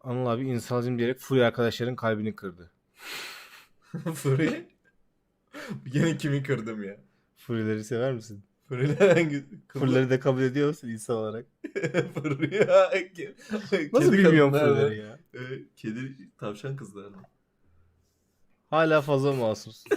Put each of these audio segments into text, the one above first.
Anıl abi insancım diyerek Fury arkadaşların kalbini kırdı. Fury. Yine kimi kırdım ya? Fury'leri sever misin? Fury'ler hangi? Fury'leri de kabul ediyor musun insan olarak? Fury ya. Nasıl bilmiyorum? Fury'leri ya? Kedi tavşan kızlar mı? Hala fazla mahsus.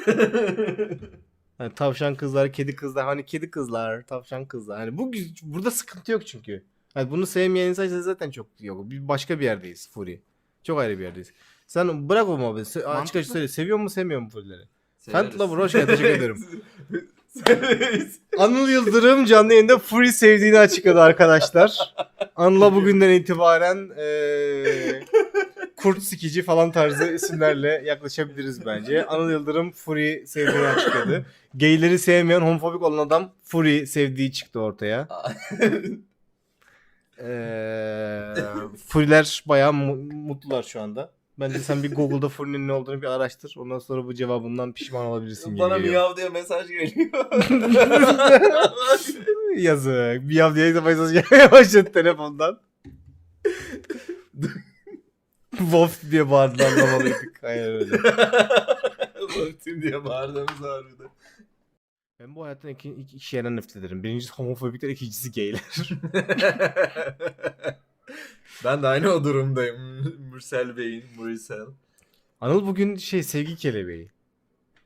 Hani tavşan kızlar, kedi kızlar, hani kedi kızlar, tavşan kızlar. Hani bu burada sıkıntı yok çünkü. Hani bunu sevmeyen insan zaten çok yok. Bir başka bir yerdeyiz Fury. Çok ayrı bir yerdeyiz. Sen bırak o muhabbeti. Açık açık söyle. Seviyor mu sevmiyor mu Fury'leri? Severiz. Fantla hoş geldin. Teşekkür ederim. Anıl Yıldırım canlı yayında Fury sevdiğini açıkladı arkadaşlar. Anıl'a bugünden itibaren eee kurt sikici falan tarzı isimlerle yaklaşabiliriz bence. Anıl Yıldırım Fury sevdiğini açıkladı. Gayleri sevmeyen homofobik olan adam Fury sevdiği çıktı ortaya. Eee Fury'ler bayağı mu- mutlular şu anda. Bence sen bir Google'da Fury'nin ne olduğunu bir araştır. Ondan sonra bu cevabından pişman olabilirsin. gibi Bana geliyor. miyav diye mesaj geliyor. Yazık. Bir hafta yayında mesaj gelmeye başladı telefondan. Wolf diye bağırdı anlamalıydık. Hayır öyle. Vaktim diye bağırdığımız harbiden. Ben bu hayattan iki, iki, iki şeyden nefret ederim. Birincisi homofobikler, ikincisi gayler. ben de aynı o durumdayım. Mürsel Bey'in, Mürsel. Anıl bugün şey sevgi kelebeği.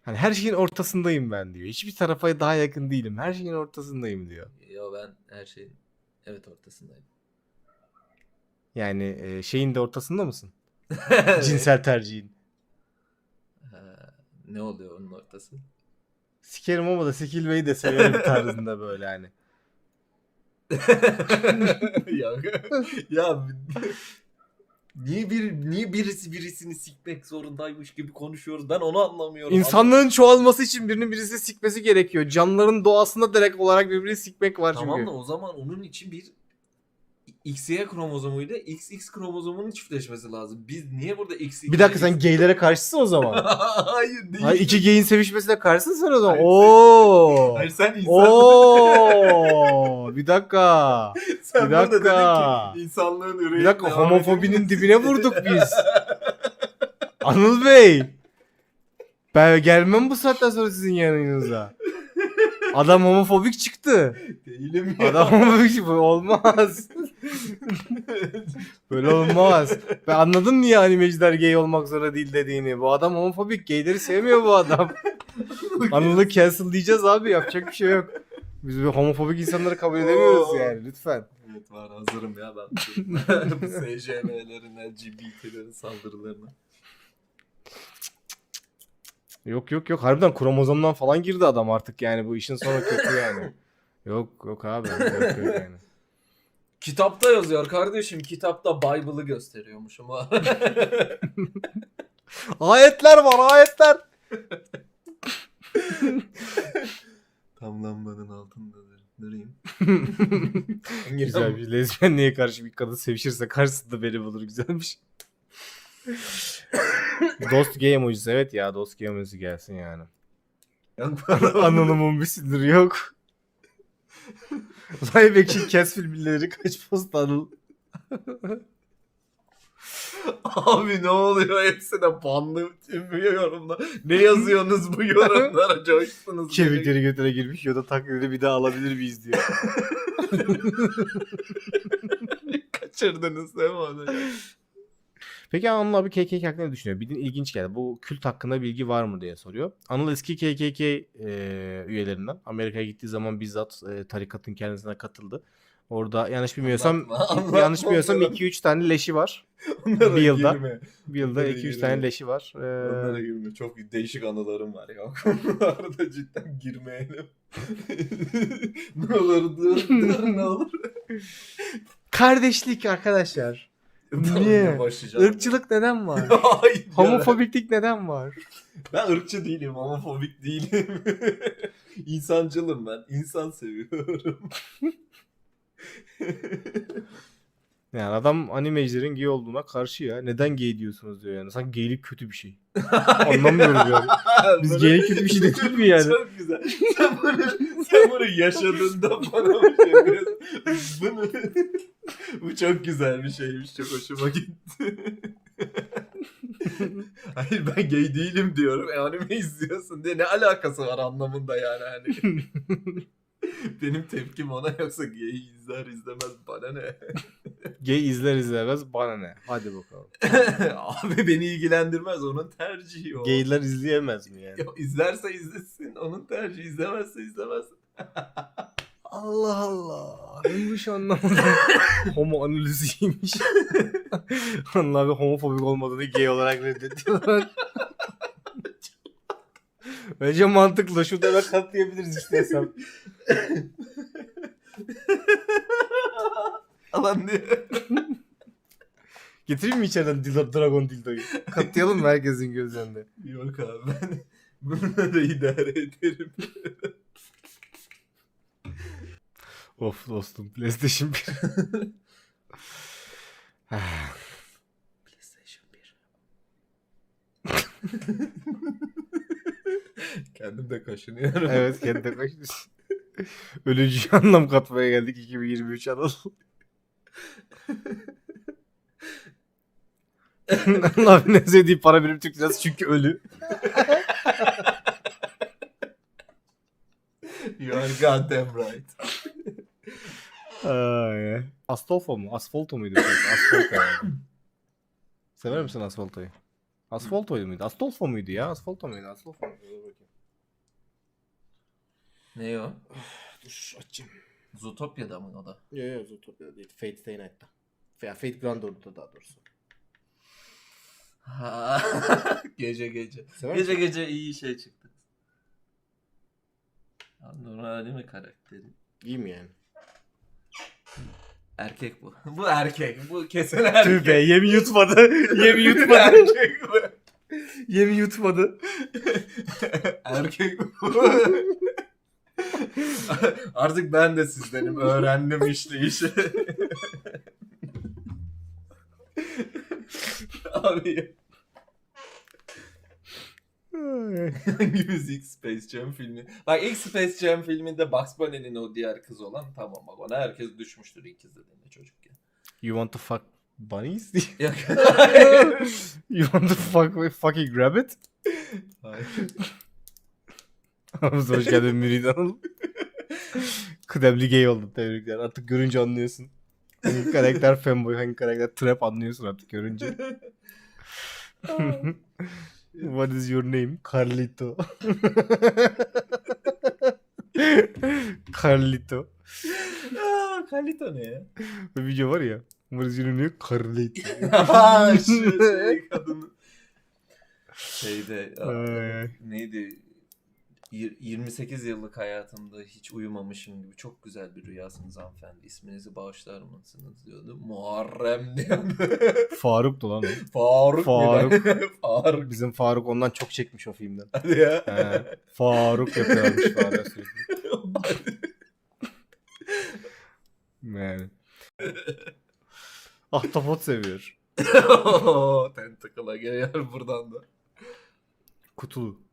Hani her şeyin ortasındayım ben diyor. Hiçbir tarafa daha yakın değilim. Her şeyin ortasındayım diyor. Yo ben her şeyin evet ortasındayım. Yani e, şeyin de ortasında mısın? Cinsel tercihin. Ha, ne oluyor onun ortası? Sikerim ama da sikilmeyi de severim tarzında böyle hani. ya, ya niye bir niye birisi birisini sikmek zorundaymış gibi konuşuyoruz? Ben onu anlamıyorum. İnsanlığın çoğalması için birinin birisi sikmesi gerekiyor. Canlıların doğasında direkt olarak birbirini sikmek var çünkü. Tamam da o zaman onun için bir XY kromozomuyla XX kromozomunun çiftleşmesi lazım. Biz niye burada XX Bir dakika sen gaylere karşısın o zaman. Hayır değil. Hayır iki gayin sevişmesine karşısın sen o zaman. Hayır, Oo. Hayır sen insan. Oo. Bir dakika. sen bir burada dedin dakika. ki insanlığın üreği. Bir dakika homofobinin dibine vurduk biz. Anıl Bey. Ben gelmem bu saatten sonra sizin yanınıza. Adam homofobik çıktı. Değilim ya. Adam homofobik çıktı. Olmaz. Böyle olmaz. Ben anladım niye animeciler gay olmak zorunda değil dediğini. Bu adam homofobik. Gayleri sevmiyor bu adam. Anıl'ı cancel diyeceğiz abi. Yapacak bir şey yok. Biz bir homofobik insanları kabul edemiyoruz yani. Lütfen. Evet var hazırım ya ben. SJM'lerin, LGBT'lerin saldırılarına. Yok yok yok. Harbiden kromozomdan falan girdi adam artık yani. Bu işin sonu kötü yani. Yok yok abi. Yok yok yani. Kitapta yazıyor kardeşim. Kitapta Bible'ı gösteriyormuşum. Ayetler var ayetler. Tam lambanın altındadır. Durayım. Güzel bir lezbiyenliğe karşı bir kadın sevişirse karşısında beni bulur güzelmiş. dost gay emojisi evet ya dost gay emojisi gelsin yani. Anonym'un bir siniri yok. Vay Bekir kes filmleri kaç post anıl. Abi ne oluyor hepsine banlı tüm yorumlar. Ne yazıyorsunuz bu yorumlara coştunuz. Kemikleri götüne girmiş ya da taklidi bir daha alabilir miyiz diyor. Kaçırdınız değil mi onu? Peki Anıl abi KKK hakkında ne düşünüyor? Bildiğin ilginç geldi. Bu kült hakkında bilgi var mı diye soruyor. Anıl eski KKK e, üyelerinden. Amerika'ya gittiği zaman bizzat e, tarikatın kendisine katıldı. Orada yanlış bilmiyorsam Anlatma, anlatma yanlış bilmiyorsam onları. 2-3 tane leşi var. Onlara Bir yılda. girme. Bir yılda Onlara 2-3 girme. tane leşi var. Onlara Ee, girme. Çok değişik anılarım var ya. Onlara cidden girmeyelim. ne olur dur, dur ne olur. kardeşlik arkadaşlar. Niye? başlayacağım. Irkçılık neden var? Hayır. Homofobiklik neden var? Ben ırkçı değilim, homofobik değilim. İnsancılım ben. İnsan seviyorum. Yani adam animecilerin gay olduğuna karşı ya. Neden gay diyorsunuz diyor yani. Sanki gaylik kötü bir şey. Anlamıyorum yani. Biz Bunu- gaylik kötü bir şey değil mi yani? Çok güzel. Sen bunu, sen bunu yaşadığında bana bir şey diyorsun. Bunu, Bu çok güzel bir şeymiş. Çok hoşuma gitti. Hayır ben gay değilim diyorum. E anime izliyorsun diye ne alakası var anlamında yani hani. Benim tepkim ona yoksa gay izler izlemez bana ne. Gay izler izlemez bana ne? Hadi bakalım. Abi beni ilgilendirmez onun tercihi o. Gayler izleyemez mi yani? Ya izlerse izlesin onun tercihi izlemezse izlemez. Allah Allah. Ben bu iş anlamadım. Homo analiziymiş. Allah abi homofobik olmadığını gay olarak reddediyorlar. Bence mantıklı. Şu da katlayabiliriz işte hesap. Alan diye. Getireyim mi içeriden Dila- Dragon Dildo'yu? Katlayalım mı herkesin göz önünde? Yok abi ben bununla da idare ederim. Of dostum PlayStation 1. PlayStation 1. Kendim de kaşınıyorum. evet kendi kaçmış. Ölücü anlam katmaya geldik 2023 Anadolu. Allah ne sevdiği para birim Türk lirası çünkü ölü. You are goddamn right. Ay. Astolfo mu? Asfalto muydu? Asfalto yani. Sever misin Asfalto'yu? Asfalto'yu muydu? Astolfo muydu ya? Asfalto muydu? Astolfo muydu? Dur bakayım. Ne o? Dur açayım. Zootopya'da mı o da? Yok yok Zootopia değil. Fate Stay Night'ta. Veya Fate Grand Order'da daha doğrusu. Ha. gece gece. Sever Gece misin? gece iyi şey çıktı. Ya Normal değil mi karakteri? İyi mi yani? Erkek bu. Bu erkek. Bu kesin erkek. Tüh be yemi yutmadı. yemi yutmadı. erkek bu. yemi yutmadı. Erkek bu. Artık ben de sizdenim. Öğrendim işte işi. Abi hangimiz ilk Space Jam filmi? Bak ilk Space Jam filminde Bugs Bunny'nin o diğer kız olan tamam bak ona herkes düşmüştür ilk izlediğinde çocukken. You want to fuck bunnies? You want to fuck with fucking rabbit? Hayır. Aramıza hoş geldin Mürid Anıl. Kıdemli gay oldun tebrikler. Artık görünce anlıyorsun. Hangi karakter fanboy, hangi karakter trap anlıyorsun artık görünce. What is your name? Carlito. Carlito. Aa, Kalito ne ya? Bir video var ya. What is your name? Carlito. Ha, şu şey kadın. Şeyde Ay. neydi? Yir- 28 yıllık hayatımda hiç uyumamışım gibi çok güzel bir rüyasınız hanımefendi. İsminizi bağışlar mısınız diyordu. Muharrem diyordu. Faruk'tu lan o. Faruk. Faruk. Faruk. Faruk. Bizim Faruk ondan çok çekmiş o filmden. Hadi ya. He. Faruk yapıyormuş Faruk sürekli. Yani. Ahtapot seviyor. Tentacle'a geliyor buradan da. Kutulu.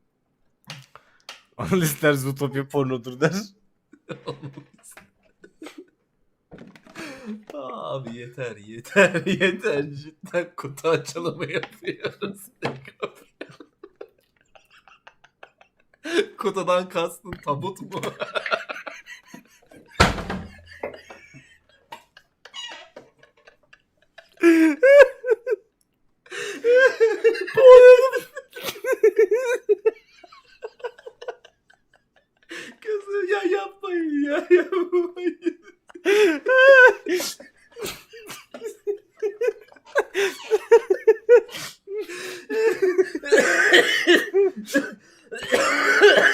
Analistler Zootopia pornodur der. Abi yeter yeter yeter cidden kutu açılımı yapıyoruz. Kutudan kastın tabut mu? Kızım ya yapmayın ya yapmayın.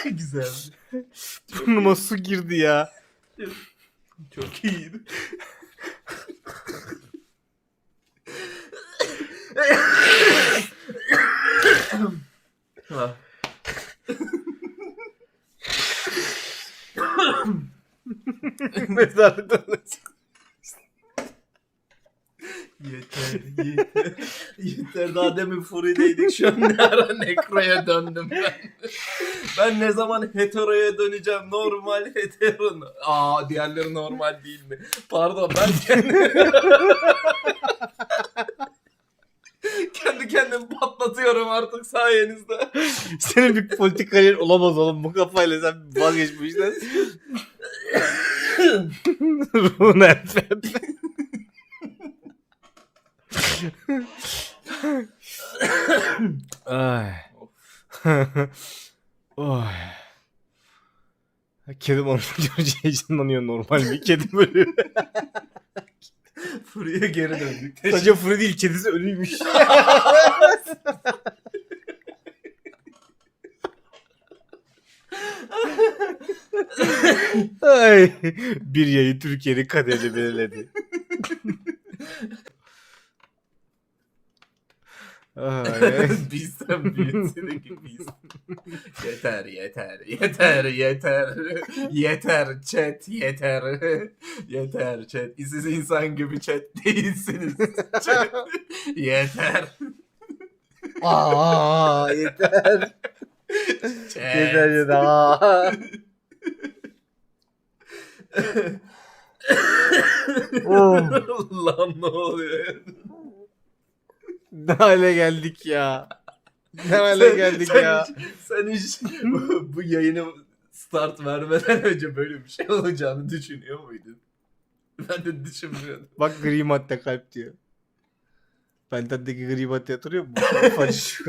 Güzel. Burnuma su girdi ya. Çok iyiydi. Ha. Mezarlıktan Yeter, yeter. yeter. Daha demin Furi'deydik. Şu an ne ara Nekro'ya döndüm ben. Ben ne zaman heteroya döneceğim? Normal hetero. Aa diğerleri normal değil mi? Pardon ben kendi... kendi kendimi patlatıyorum artık sayenizde. Senin bir politik kariyer olamaz oğlum. Bu kafayla sen vazgeç bu işten. Ruhun elfet. Ay. Oy. Kedim onu görünce heyecanlanıyor normal bir kedi böyle. Furi'ye geri döndük. Sadece Freddy değil kedisi ölüymüş. Ay, bir yayın Türkiye'nin kaderini belirledi. Bizden büyüsünü gibiyiz. yeter yeter yeter yeter. Yeter chat yeter. Yeter chat. Siz insan gibi chat değilsiniz. Chat. Yeter. Aa, yeter. chat. Yeter yeter. Aa. Oh, lan ne oluyor ne hale geldik ya. Ne hale geldik sen ya. Sen hiç bu, bu yayını start vermeden önce böyle bir şey olacağını düşünüyor muydun? Ben de düşünmüyordum. Bak gri madde kalp diyor. Pentadaki gri madde hatırlıyor musun? Facı şu.